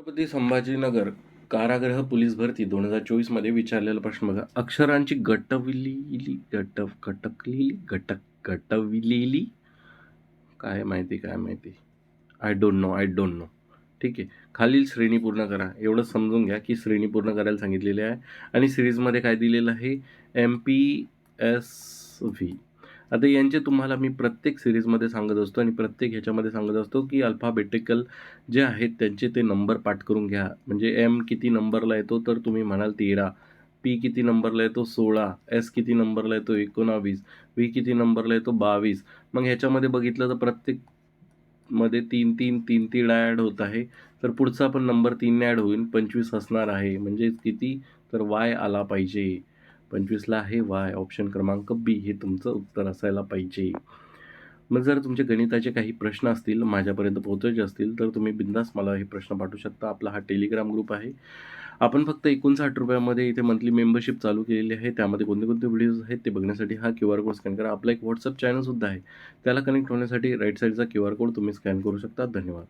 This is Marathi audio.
छत्रपती संभाजीनगर कारागृह पोलीस भरती दोन हजार चोवीसमध्ये विचारलेला प्रश्न बघा. अक्षरांची गटविलेली गट गटकलेली गटक गटविलेली? काय माहिती काय माहिती? I don't know I don't know ठीक आहे. खालील श्रेणी पूर्ण करा. एवढं समजून घ्या की श्रेणी पूर्ण करायला सांगितलेली आहे. आणि सिरीजमध्ये काय दिलेलं आहे? एम पी एस व्ही आता यांचे तुम्हाला मी प्रत्येक सिरीजमध्ये सांगत असतो आणि प्रत्येक ह्याच्यामध्ये सांगत असतो की अल्फाबेटिकल जे आहेत त्यांचे ते नंबर पाठ करून घ्या. म्हणजे एम किती नंबरला येतो तर तुम्ही म्हणाल तेरा. पी किती नंबरला येतो सोळा. एस किती नंबरला येतो एकोणावीस. व्ही किती नंबरला येतो बावीस. मग ह्याच्यामध्ये बघितलं तर प्रत्येकमध्ये तीन तीन तीन तीन ॲड होत आहे. तर पुढचा पण नंबर तीनने ॲड होईल. पंचवीस असणार आहे. म्हणजे किती? तर वाय आला पाहिजे. पंचवीसला आहे वाय ऑप्शन क्रमांक बी हे तुमचं उत्तर असायला पाहिजे. मग जर तुमचे गणिताचे काही प्रश्न असतील माझ्यापर्यंत पोहोचायचे असतील तर तुम्ही बिंदास मला हे प्रश्न पाठवू शकता. आपला हा टेलिग्राम ग्रुप आहे. आपण फक्त एकोणसाठ रुपयामध्ये इथे मंथली मेंबरशिप चालू केलेली आहे. त्यामध्ये कोणते कोणते व्हिडिओज आहेत ते बघण्यासाठी हा क्यू आर कोड स्कॅन करा. आपला एक व्हॉट्सअप चॅनलसुद्धा आहे. त्याला कनेक्ट होण्यासाठी राईट साईडचा क्यू आर कोड तुम्ही स्कॅन करू शकता. धन्यवाद.